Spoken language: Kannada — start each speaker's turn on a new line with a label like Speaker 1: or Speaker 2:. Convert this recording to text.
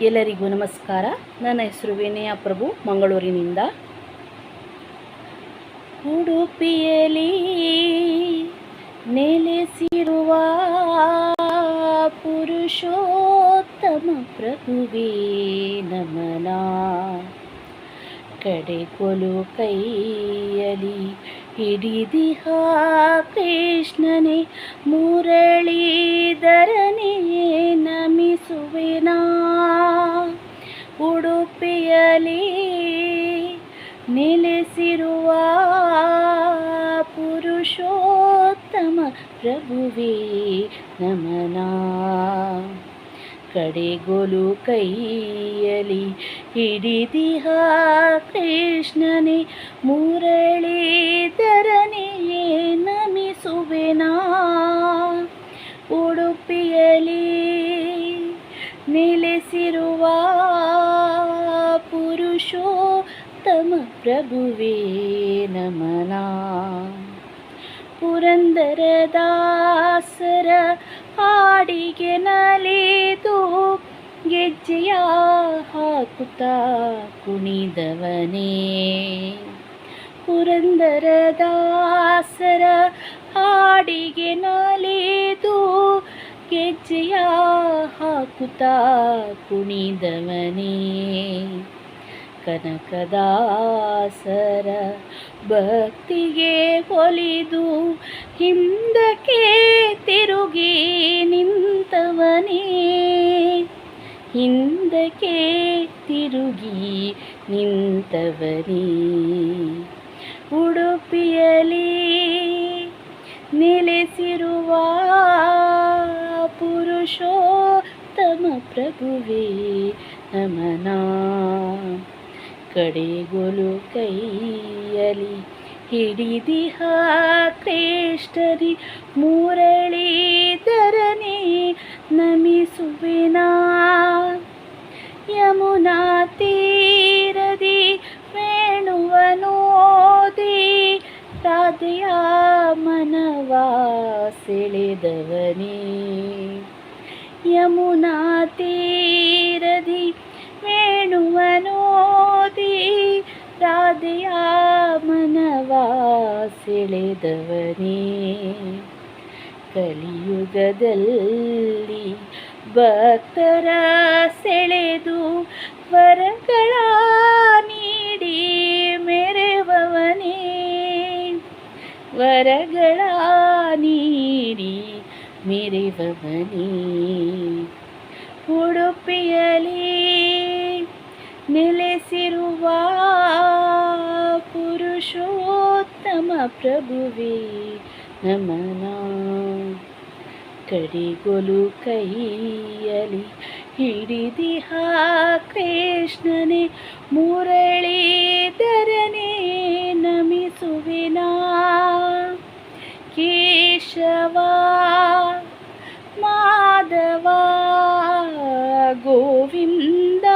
Speaker 1: ಎಲ್ಲರಿಗೂ ನಮಸ್ಕಾರ. ನನ್ನ ಹೆಸರು ವಿನಯ ಪ್ರಭು, ಮಂಗಳೂರಿನಿಂದ. ಉಡುಪಿಯಲ್ಲಿ ನೆಲೆಸಿರುವ ಪುರುಷೋತ್ತಮ ಪ್ರಭುವೇ ನಮನ. ಕಡೆಗೊಲು ಕೈಯಲಿ ಹಿಡಿದಿಹ ಕೃಷ್ಣನೇ ಮುರಳೀಧರನೇ ನಮಿಸುವೆನಾ? ಉಡುಪಿಯಲಿ ನೆಲೆಸಿರುವ ಪುರುಷೋತ್ತಮ ಪ್ರಭುವೇ ನಮನ. ಕಡೆಗೊಲು ಕೈಯಲಿ ಹಿಡಿದಿಹ ಕೃಷ್ಣನೇ ಮುರಳೀಧರನೇ ನಮಿಸುವೆನಾ? ಉಡುಪಿಯಲಿ ನೆಲೆಸಿರುವ ಪುರುಷೋತ್ತಮ ಪ್ರಭುವೇ ನಮನ ಪುರಂದರದಾಸರ ಹಾಡಿಗೆ ನಲಿದು ಗೆಜ್ಜೆಯ ಹಾಕುತ್ತ ಕುಣಿದವನೇ. ಪುರಂದರದಾಸರ ಹಾಡಿಗೆ ನಲಿದು ಗೆಜ್ಜೆಯ ಹಾಕುತ್ತ ಕುಣಿದವನೇ. ಕನಕದಾಸರ ಭಕ್ತಿಗೆ ಒಲಿದು ಹಿಂದಕ್ಕೆ ತಿರುಗಿ ನಿಂತವನೇ. ಹಿಂದಕ್ಕೆ ತಿರುಗಿ ನಿಂತವನೇ. ಉಡುಪಿಯಲಿ ನೆಲೆಸಿರುವ ಪುರುಷೋತ್ತಮ ಪ್ರಭುವೇ ನಮನ. ಕಡೆಗೊಲು ಕೈಯಲಿ ಹಿಡಿದಿಹ ಕೃಷ್ಣರಿ ಮುರಳೀಧರನೇ ನಮಿಸುವಿನ ಯಮುನಾ ತೀರದಿ ವೇಣುವನೋದಿ ರಾಧೆಯ ಮನವ ಸೆಳೆದವನೇ ಯಮುನಾ ತೀರದಿ ರಾಧೆಯ ಮನವ ಸೆಳೆದವನೇ ಕಲಿಯುಗದಲ್ಲಿ ಭಕ್ತರ ಸೆಳೆದು ವರಗಳ ನೀಡಿ ಮೆರೆವವನೇ. ವರಗಳ ನೀಡಿ ಮೆರೆವವನೇ. ಉಡುಪಿಯಲಿ ನೆಲೆಸಿರುವ ಪುರುಷೋತ್ತಮ ಪ್ರಭುವಿ ನಮನ ಕಡಿಗೊಲು ಕೈಯಲಿ ಹಿಡಿದಿಹ ಕೃಷ್ಣನೇ ಮುರಳೀಧರನೇ ನಮಿಸುವಿನ ಕೇಶವ ಮಾಧವ ಗೋವಿಂದ